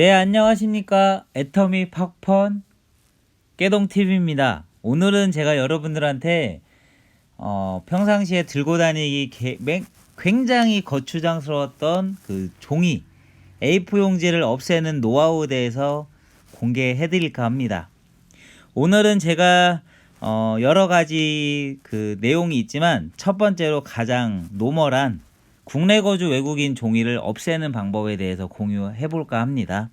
네, 안녕하십니까. 애터미 팍펀 깨동TV입니다. 오늘은 제가 여러분들한테 어, 평상시에 들고 다니기 개- 맹- 굉장히 거추장스러웠던 그 종이 A4 용지를 없애는 노하우에 대해서 공개해 드릴까 합니다. 오늘은 제가 어, 여러 가지 그 내용이 있지만 첫 번째로 가장 노멀한 국내 거주 외국인 종이를 없애는 방법에 대해서 공유해 볼까 합니다.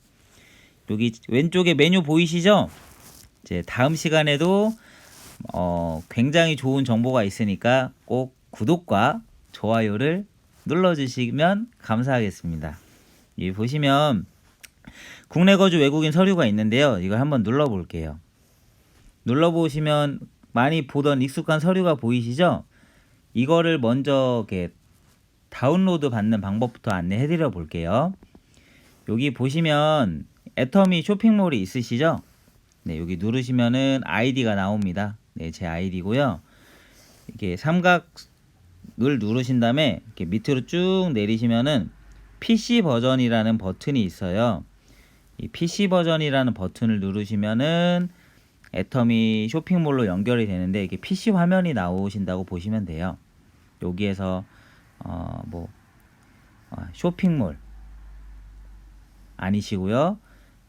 여기 왼쪽에 메뉴 보이시죠? 이제 다음 시간에도 어, 굉장히 좋은 정보가 있으니까 꼭 구독과 좋아요를 눌러주시면 감사하겠습니다. 여기 보시면 국내 거주 외국인 서류가 있는데요. 이걸 한번 눌러볼게요. 눌러보시면 많이 보던 익숙한 서류가 보이시죠? 이거를 먼저 이렇게 다운로드 받는 방법부터 안내해 드려 볼게요. 여기 보시면 애터미 쇼핑몰이 있으시죠? 네, 여기 누르시면은 아이디가 나옵니다. 네, 제 아이디고요. 이렇게 삼각을 누르신 다음에 이렇게 밑으로 쭉 내리시면은 PC 버전이라는 버튼이 있어요. 이 PC 버전이라는 버튼을 누르시면은 애터미 쇼핑몰로 연결이 되는데 이게 PC 화면이 나오신다고 보시면 돼요. 여기에서 어, 뭐 어, 쇼핑몰 아니시고요.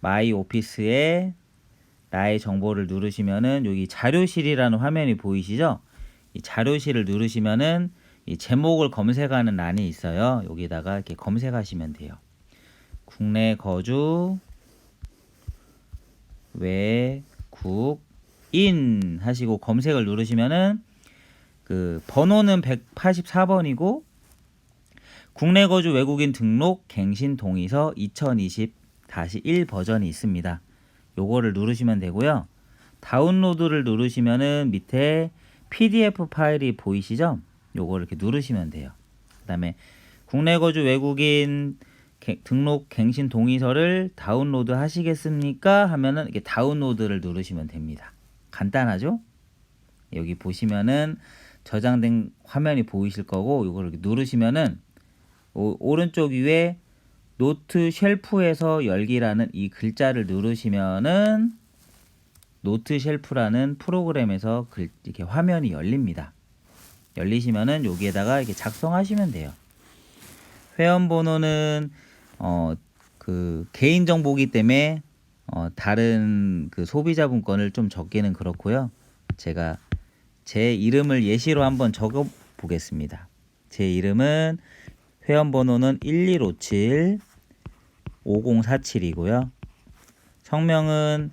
마이 오피스에 나의 정보를 누르시면은 여기 자료실이라는 화면이 보이시죠? 이 자료실을 누르시면은 이 제목을 검색하는 란이 있어요. 여기다가 이렇게 검색하시면 돼요. 국내 거주 외국인 하시고 검색을 누르시면은 그 번호는 184번이고 국내 거주 외국인 등록 갱신 동의서 2020-1 버전이 있습니다. 요거를 누르시면 되고요. 다운로드를 누르시면은 밑에 PDF 파일이 보이시죠? 요거를 이렇게 누르시면 돼요. 그다음에 국내 거주 외국인 개- 등록 갱신 동의서를 다운로드 하시겠습니까? 하면은 이렇게 다운로드를 누르시면 됩니다. 간단하죠? 여기 보시면은 저장된 화면이 보이실 거고 이거를 이렇게 누르시면은 오, 오른쪽 위에 노트 쉘프에서 열기라는 이 글자를 누르시면은 노트 쉘프라는 프로그램에서 글, 이렇게 화면이 열립니다. 열리시면은 여기에다가 이렇게 작성하시면 돼요. 회원 번호는 어 그 개인 정보기 때문에 어 다른 그 소비자분 건을 좀 적기는 그렇고요. 제가 제 이름을 예시로 한번 적어 보겠습니다. 제 이름은 회원 번호는 1157 5047이고요. 성명은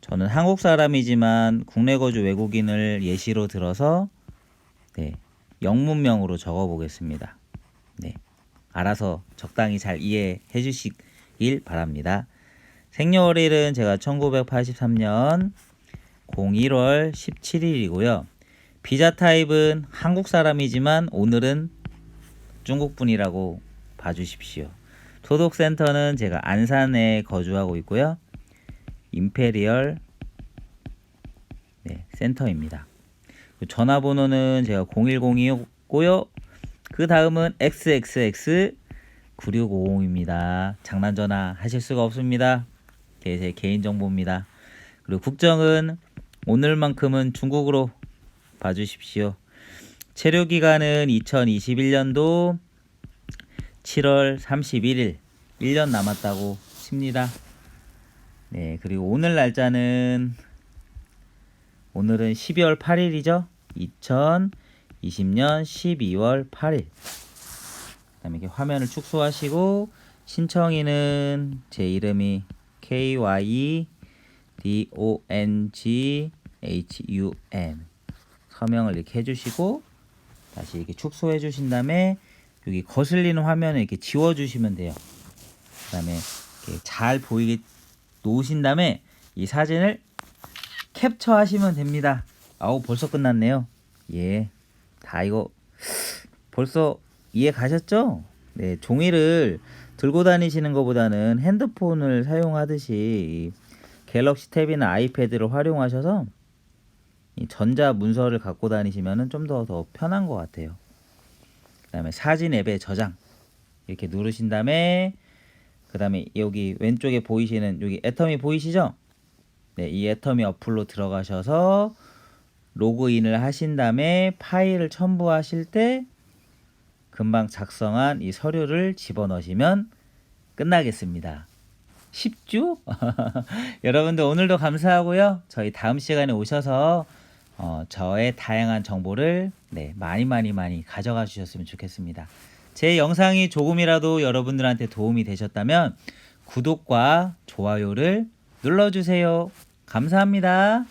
저는 한국 사람이지만 국내 거주 외국인을 예시로 들어서 네, 영문명으로 적어 보겠습니다. 네. 알아서 적당히 잘 이해해 주시길 바랍니다. 생년월일은 제가 1983년 01월 17일이고요. 비자 타입은 한국 사람이지만 오늘은 중국 분이라고 봐주십시오. 소독센터는 제가 안산에 거주하고 있고요. 임페리얼 네, 센터입니다. 그 전화번호는 제가 0102였고요. 그 다음은 XXX 9650입니다. 장난 전화 하실 수가 없습니다. 제, 제 개인 정보입니다. 그리고 국정은 오늘만큼은 중국으로 봐주십시오. 체류 기간은 2021년도 7월 31일 1년 남았다고 칩니다. 네, 그리고 오늘 날짜는 오늘은 12월 8일이죠. 2020년 12월 8일. 그다음에 이렇게 화면을 축소하시고 신청인은 제 이름이 K Y D O N G H U N 서명을 이렇게 해주시고 다시 이렇게 축소해 주신 다음에 여기 거슬리는 화면을 이렇게 지워 주시면 돼요. 그 다음에 이렇게 잘 보이게 놓으신 다음에 이 사진을 캡처하시면 됩니다. 아우 벌써 끝났네요. 예, 다 이거 벌써 이해 가셨죠? 네, 종이를 들고 다니시는 것보다는 핸드폰을 사용하듯이 이 갤럭시 탭이나 아이패드를 활용하셔서 이 전자 문서를 갖고 다니시면은 좀 더 더 편한 것 같아요. 그다음에 사진 앱에 저장 이렇게 누르신 다음에 그다음에 여기 왼쪽에 보이시는 여기 애터미 보이시죠? 네, 이 애터미 어플로 들어가셔서 로그인을 하신 다음에 파일을 첨부하실 때 금방 작성한 이 서류를 집어넣으시면 끝나겠습니다. 쉽죠? 여러분들 오늘도 감사하고요. 저희 다음 시간에 오셔서 어, 저의 다양한 정보를 네, 많이 많이 많이 가져가 주셨으면 좋겠습니다. 제 영상이 조금이라도 여러분들한테 도움이 되셨다면 구독과 좋아요를 눌러주세요. 감사합니다.